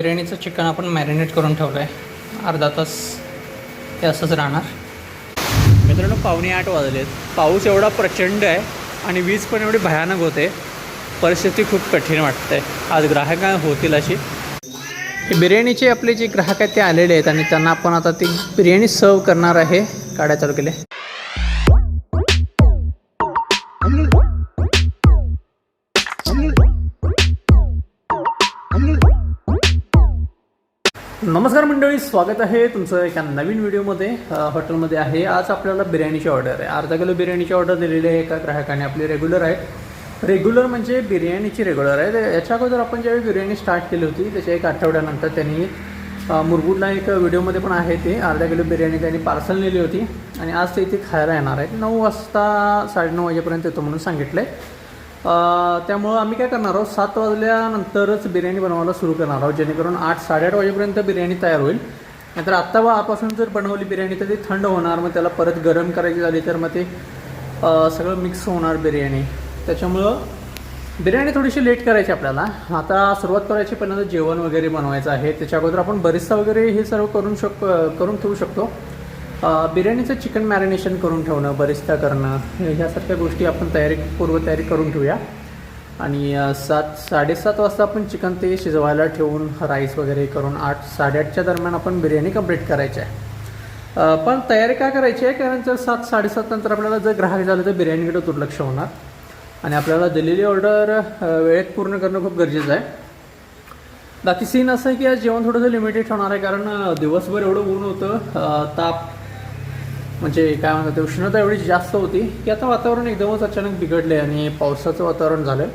बिर्याणीचं chicken आपण marinate करून ठेवलं आहे अर्धा तास ते असंच राहणार. मित्रांनो पावणे आठ वाजलेत. पाऊस एवढा प्रचंड आहे आणि वीज पण एवढी भयानक होते. परिस्थिती खूप कठीण वाटते. आज ग्राहक होतील अशी? बिर्याणीचे आपले जे ग्राहक आहेत ते आलेले आहेत आणि त्यांना आपण आता ती बिर्याणी सर्व करणार आहे. गाड्या चालू केले. नमस्कार मंडळी स्वागत आहे तुमचं एका नवीन व्हिडिओमध्ये. हॉटेलमध्ये आहे. आज आपल्याला बिर्याणीची ऑर्डर आहे. अर्धा किलो बिर्याणीची ऑर्डर दिलेली आहे एका ग्राहकाने. आपली रेग्युलर आहे. रेग्युलर म्हणजे बिर्याणीची रेग्युलर आहे. तर याच्या अगोदर आपण ज्यावेळी बिर्याणी स्टार्ट केली होती त्याच्या एक आठवड्यानंतर त्यांनी मुरगुडला एक व्हिडिओमध्ये पण आहे ते. अर्धा किलो बिर्याणी त्यांनी पार्सल नेली होती. आणि आज ते इथे खायला येणार आहेत नऊ वाजता साडेनऊ वाजेपर्यंत येतो म्हणून सांगितलं आहे त्यामुळं आम्ही काय करणार आहोत? सात वाजल्यानंतरच बिर्याणी बनवायला सुरू करणार आहोत जेणेकरून आठ साडेआठ वाजेपर्यंत बिर्याणी तयार होईल. नाहीतर आत्ता व आपासून जर बनवली बिर्याणी तर ती थंड होणार मग त्याला परत गरम करायची झाली तर मग ते सगळं मिक्स होणार बिर्याणी. त्याच्यामुळं बिर्याणी थोडीशी लेट करायची आपल्याला. आता सुरुवात करायची पहिल्यांदा जेवण वगैरे बनवायचं आहे. त्याच्या अगोदर आपण बरिस्ता वगैरे हे सर्व करून शक करून ठेवू शकतो. बिर्याणीचं चिकन मॅरिनेशन करून ठेवणं बरिस्ता करणं ह्यासारख्या गोष्टी आपण तयारी पूर्वतयारी करून ठेवूया. आणि सात साडेसात वाजता आपण चिकन ते शिजवायला ठेवून राईस वगैरे करून आठ साडेआठच्या दरम्यान आपण बिर्याणी कंप्लीट करायची आहे. पण तयारी काय करायची आहे? कारण जर सात साडेसात नंतर आपल्याला जर ग्राहक झालं तर बिर्याणीकडे दुर्लक्ष होणार? आणि आपल्याला दिलेली ऑर्डर वेळेत पूर्ण करणं खूप गरजेचं आहे. बाकी सीन असं आहे की आज जेवण थोडंसं लिमिटेड होणार आहे कारण दिवसभर एवढं ऊन होतं ताप म्हणजे काय म्हणतात ते उष्णता एवढी जास्त होती की आता वातावरण एकदमच अचानक बिघडले आणि पावसाचं वातावरण झालं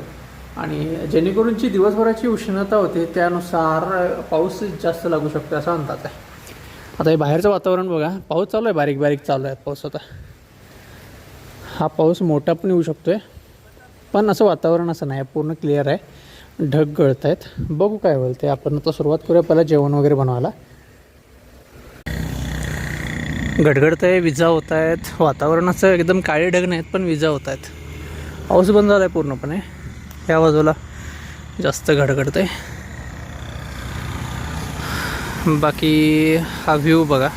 आणि जेणेकरूनची दिवसभराची उष्णता होती त्यानुसार पाऊस जास्त लागू शकतो असं म्हणतात आहे. आता हे बाहेरचं वातावरण बघा पाऊस चालू आहे बारीक बारीक चालू आहे पाऊस आता. हा पाऊस मोठा पण येऊ शकतो आहे पण असं वातावरण असं नाही पूर्ण क्लिअर आहे. ढग गळत आहेत बघू काय बोलते आपण आता सुरुवात करूया पहिला जेवण वगैरे बनवायला. गडगडत आहे विजा होत आहेत वातावरणाचं एकदम काळे ढग नाहीत पण विजा होत आहेत पाऊस बंद झाला आहे पूर्णपणे. या बाजूला जास्त गडगडत आहे बाकी हा व्ह्यू बघा.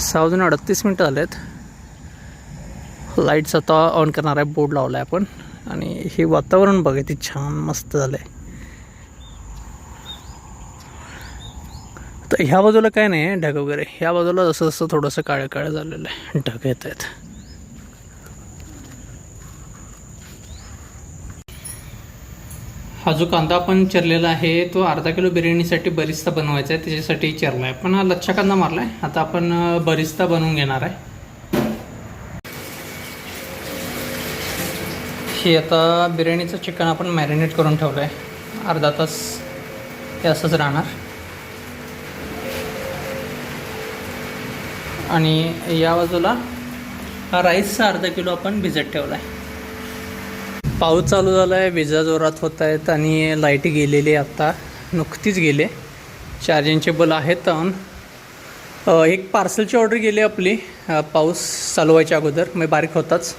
सहा वाजून अडतीस मिनटं झाले आहेत लाईट्स आता ऑन करणार आहे बोर्ड लावला आहे आपण. आणि हे वातावरण बघा ती छान मस्त झालं आहे तर ह्या बाजूला काय नाही आहे ढग वगैरे. ह्या बाजूला जसं जसं थोडंसं काळं काळं झालेलं आहे. ढग येत आहेत. हा जो कांदा आपण चिरलेला आहे तो अर्धा किलो बिर्याणीसाठी बरिस्ता बनवायचा आहे. त्याच्यासाठी चिरला आहे पण हा लच्छा कांदा मारला आहे आता आपण बरिस्ता बनवून घेणार आहे. हे आता बिर्याणीचं चिकन आपण मॅरिनेट करून ठेवलं आहे अर्धा तास हे असंच राहणार. आणि या बाजूला हा राईसचा अर्धा किलो आपण भिजत ठेवला आहे पाऊस चालू झाला आहे विजा जोरात होत आहेत आणि लाइट गेलेली आहे आत्ता नुकतीच गेले. चार्जिंगचे बल आहेत ऑन एक पार्सलची ऑर्डर गेली आपली. पाऊस चालू व्हायच्या अगोदर मग बारीक होताच.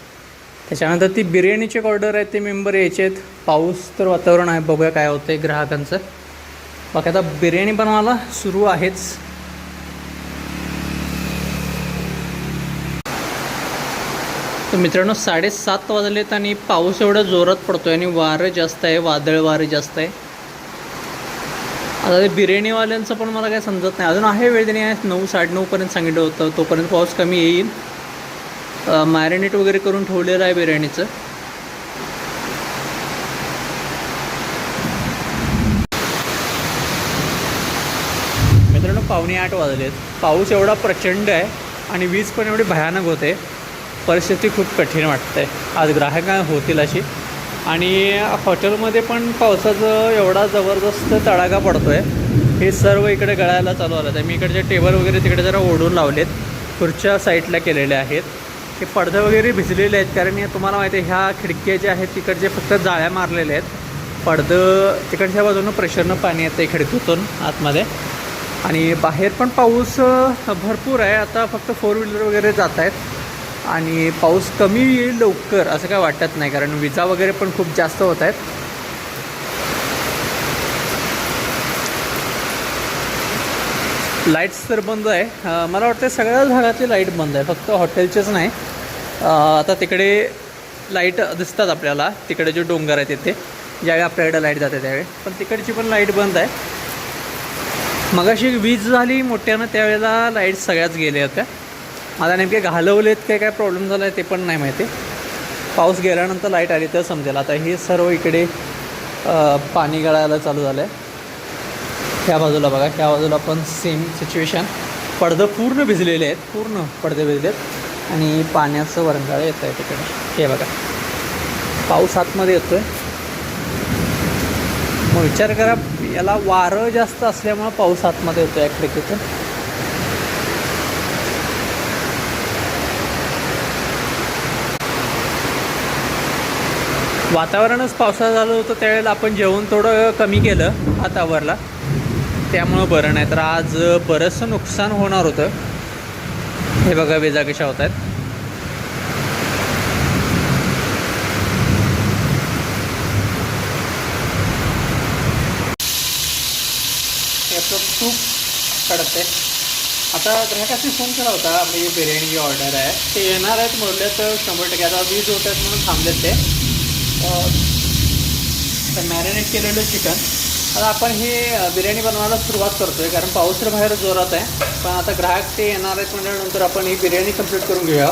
त्याच्यानंतर ती बिर्याणीची एक ऑर्डर आहे ते मेंबर यायचे आहेत पाऊस तर वातावरण आहे बघूया काय होतं आहे ग्राहकांचं. बाकी आता बिर्याणी बनवायला सुरू आहेच. तर मित्रांनो साडेसात वाजलेत आणि पाऊस एवढा जोरात पडतो आहे आणि वारं जास्त आहे वादळ वारं जास्त आहे. आता ते बिर्याणीवाल्यांचं पण मला काही समजत नाही. अजून आहे वेळ त्यांनी नऊ साडेनऊपर्यंत सांगितलं होतं तोपर्यंत पाऊस कमी येईल. मॅरिनेट वगैरे करून ठेवलेलं आहे बिर्याणीचं. मित्रांनो पावणे आठ वाजलेत. पाऊस एवढा प्रचंड आहे आणि वीज पण एवढी भयानक होते. परिस्थिती खूप कठीण वाटते. आज ग्राहकां होतील अशी? आणि हॉटेलमध्ये पण पावसाचं एवढा जबरदस्त तडाखा पडतो आहे हे सर्व इकडे गळायला चालू आलं आहे. मी इकडचे टेबल वगैरे तिकडे जरा ओढून लावलेत. खुर्च्या साईडला केलेल्या आहेत. हे पडदे वगैरे भिजलेले आहेत. कारण हे तुम्हाला माहिती आहे ह्या खिडक्या ज्या आहेत तिकडचे फक्त जाळ्या मारलेल्या आहेत. पडदं तिकडच्या बाजूनं प्रेशरनं पाणी येतं आहे खिडकीतून आतमध्ये. आणि बाहेर पण पाऊस भरपूर आहे. आता फक्त फोर व्हीलर वगैरे जात आहेत. आणि पाऊस कमी येईल लवकर असं काय वाटत नाही कारण विजा वगैरे पण खूप जास्त होत आहेत. लाईट्स तर बंद आहे. मला वाटतं सगळ्याच भागातली लाइट बंद आहे फक्त हॉटेलचेच नाही. आता तिकडे लाइट दिसतात आपल्याला. तिकडे जे डोंगर आहे तिथे ज्यावेळी आपल्याकडे लाइट जाते त्यावेळी. पण तिकडची पण लाइट बंद आहे. मगाशी वीज झाली मोठ्यानं त्यावेळेला लाइट सगळ्याच गेल्या होत्या. आता नेमके घालवलेत काय काय प्रॉब्लेम झाला आहे ते पण नाही माहिती. पाऊस गेल्यानंतर लाइट आली तर समजेल. आता हे सर्व इकडे पाणी गळायला चालू झालं आहे ह्या बाजूला बघा ह्या बाजूला पण सेम सिच्युएशन पडदं पूर्ण भिजलेले आहेत पूर्ण पडदे भिजले आहेत आणि पाण्याचं वरंगाळ येत आहे तिकडे. हे बघा. पाऊस आतमध्ये येतो आहे मग विचार करा याला वारं जास्त असल्यामुळं पाऊस आतमध्ये येतो आहे खिडकीतून वातावरणच पावसाळा झालं होतं त्यावेळेला आपण जेवण थोडं कमी केलं हातावरला त्यामुळं बरं नाही तर आज बरंचसं नुकसान होणार होतं. हे बघा वेजा कशा होत आहेत याचं खूप कडक आहे. आता ग्राहकाशी फोन केला होता आपली जी बिर्याणीची ऑर्डर आहे. ते येणार आहेत म्हटलं तर शंभर टक्के. आता वीज होत आहेत म्हणून थांबलेत ते. मॅरिनेट केलेलं चिकन आता आपण हे बिर्याणी बनवायला सुरुवात करतो आहे कारण पाऊस तर बाहेर जोरात आहे. पण आता ग्राहक ते येणार आहेत म्हटल्यानंतर आपण ही बिर्याणी कंप्लीट करून घेऊया.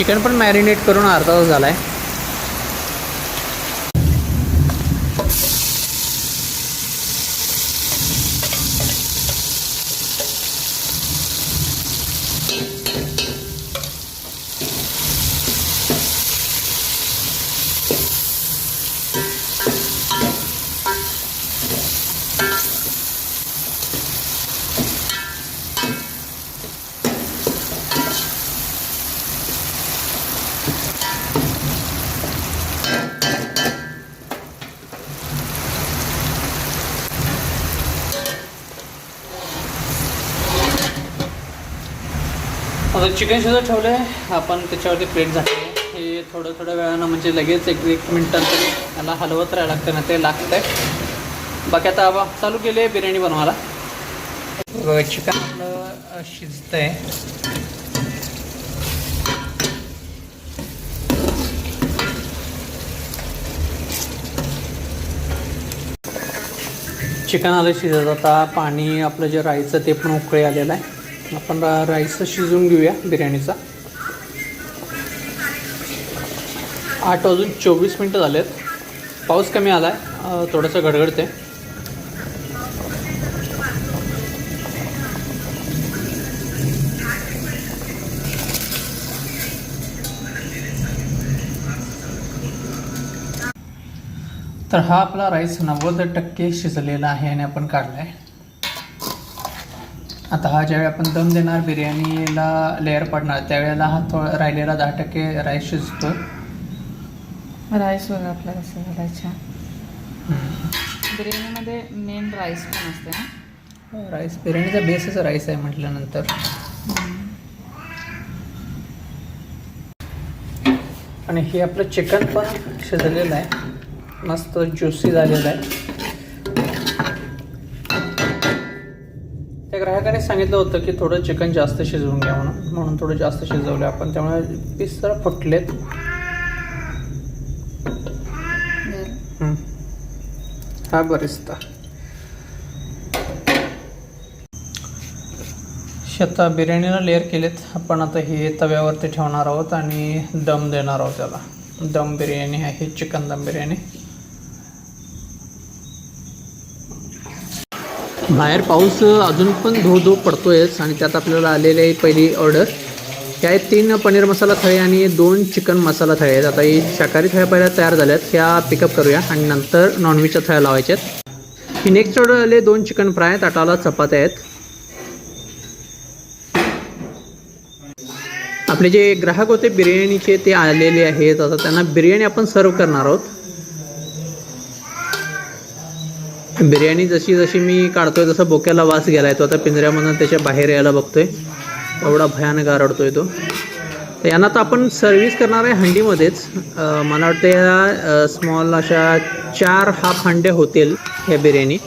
चिकन पण मॅरिनेट करून अर्धा तास झाला आहे आता चिकन शिजत ठेवलं आहे आपण त्याच्यावरती प्लेट झाकली हे थोडं थोड्या वेळानं म्हणजे लगेच एक एक मिनटांतरी याला हलवत राहायला लागतं ना ते लागतं आहे बाकी आता आबा चालू केली आहे बिर्याणी बनवायला. बघा चिकन आपलं शिजतं आहे चिकन आलं शिजत आता. पाणी आपलं जे राईचं ते पण उकळी आलेलं आहे. आपण राईस शिजवून घेऊया बिर्याणीचा. आठ वाजून चोवीस मिनटं झालेत. पाऊस कमी आला आहे थोडंसं गडगडते तर हा आपला राईस नव्वद टक्के शिजलेला आहे आणि आपण काढला आहे आता हा ज्यावेळी आपण दम देणार बिर्याणीला लेअर पडणार त्यावेळेला हा थोडा राहिलेला दहा टक्के राईस शिजतो. राईस बघा आपला कसं छान बिर्याणीमध्ये मेन राईस पण असते ना? राईस बिर्याणीचा बेसच राईस आहे म्हटल्यानंतर. आणि हे आपलं चिकन पण शिजलेलं आहे. मस्त ज्युसी झालेलं आहे त्या ग्राहकाने सांगितलं होतं की थोडं चिकन जास्त शिजवून घ्या म्हणून. म्हणून थोडं जास्त शिजवलं आपण. त्यामुळे पीस जरा फुटलेत. हा बरिस्ता. शेता बिर्याणीला लेअर केलेत. आपण आता हे तव्यावरती ठेवणार आहोत आणि दम देणार आहोत त्याला. दम बिर्याणी आहे चिकन दम बिर्याणी. बाहेर पाऊस अजून पण धो धो पडतोयच आणि त्यात आपल्याला आलेली आहे पहिली ऑर्डर त्या आहेत तीन पनीर मसाला थळे आणि दोन चिकन मसाला थळे आहेत. आता ही शाकाहारी थळ्या पहिल्या तयार झाल्या आहेत त्या पिकअप करूया. आणि नंतर नॉनव्हेजच्या थळ्या लावायच्या आहेत. ही नेक्स्ट ऑर्डर आले दोन चिकन फ्राय ताटाला चपात्या आहेत. आपले जे ग्राहक होते बिर्याणीचे ते आलेले आहेत. आता त्यांना बिर्याणी आपण सर्व करणार आहोत. बिर्याणी जशी जशी मी काढतोय तसं बोक्याला वास गेलाय तो. आता पिंजऱ्यामधून त्याच्या बाहेर यायला बघतोय. एवढा भयानक आरडतोय तो. तर यांना तर आपण सर्व्हिस करणार आहे हंडीमध्येच. मला वाटतं या स्मॉल अशा चार हाफ हंडे होतील ह्या बिर्याणी.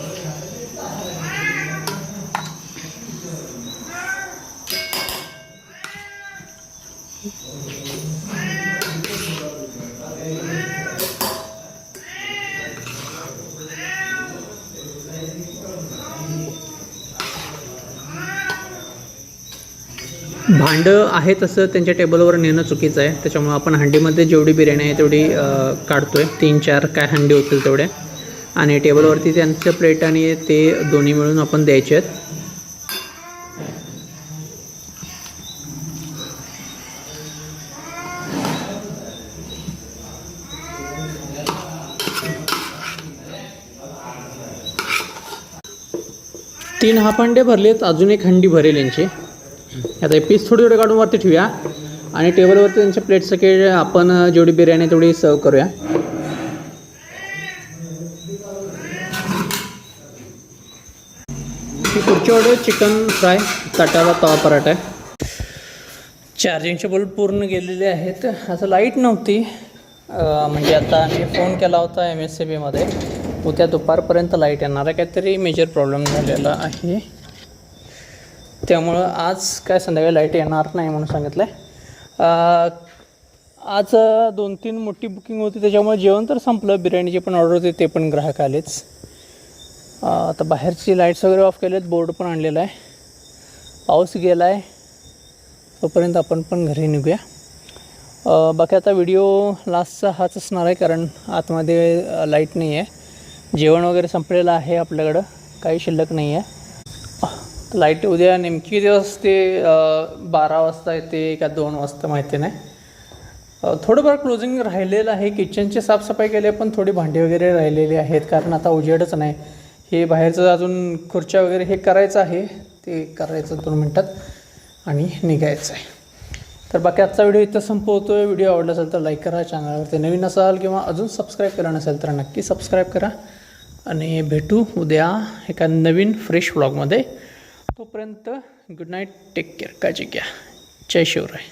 भांडं आहे तसं त्यांच्या टेबलवर नेणं चुकीचं आहे. त्याच्यामुळं आपण हंडीमध्ये जेवढी बिर्याणी आहे तेवढी काढतो काढतोय. तीन चार काय हंडी होतील तेवढ्या आणि टेबलवरती त्यांचं प्लेट आणि ते दोन्ही मिळून आपण द्यायचे आहेत. तीन हाफ भरले भरलेत अजून एक हंडी भरेल यांची. आता हे पीस थोडे थोडे काढून वरती ठेवूया. आणि टेबलवरती त्यांच्या प्लेट सगळे आपण जेवढी बिर्याणी तेवढी सर्व करूया. पुढची ऑर्डर चिकन फ्राय ताटाला तवा पराठा आहे. चार्जिंगचे बल्ब पूर्ण गेलेले आहेत. असं लाइट नव्हती. म्हणजे आता मी फोन केला होता एम एस सी बीमध्ये उद्या दुपारपर्यंत लाइट येणार आहे. काहीतरी मेजर प्रॉब्लेम झालेला आहे. त्यामुळं आज काय संध्याकाळी लाइट येणार नाही म्हणून सांगितलं आहे आज दोन तीन मोठी बुकिंग होती त्याच्यामुळे जेवण तर संपलं. बिर्याणीचे पण ऑर्डर होते ते पण ग्राहक आलेच. आता बाहेरची लाईट्स वगैरे ऑफ केलेत बोर्ड पण आणलेला आहे. पाऊस गेला आहे तोपर्यंत आपण पण घरी निघूया. बाकी आता व्हिडिओ लास्टचा हाच असणार आहे कारण आतमध्ये लाइट नाही आहे जेवण वगैरे संपलेलं आहे आपल्याकडं. काही शिल्लक नाही आहे लाइट उद्या नेमकी दिवस ते बारा वाजता येते का दोन वाजता माहिती नाही. थोडंफार क्लोजिंग राहिलेलं आहे किचनची साफसफाई केली आहे, पण थोडी भांडी वगैरे राहिलेली आहेत कारण आता उजेडच नाही. हे बाहेरचं अजून खुर्च्या वगैरे हे करायचं आहे ते करायचं दोन मिनटात आणि निघायचं आहे. तर बाकी आजचा व्हिडिओ इथं संपवतो आहे व्हिडिओ आवडला असेल तर लाईक करा चॅनलवरती नवीन असाल किंवा अजून सबस्क्राईब केला नसेल तर नक्की सबस्क्राईब करा. आणि भेटू उद्या एका नवीन फ्रेश व्लॉगमध्ये तोपर्यंत गुड नाईट टेक केअर काळजी घ्या. जय शिवराय.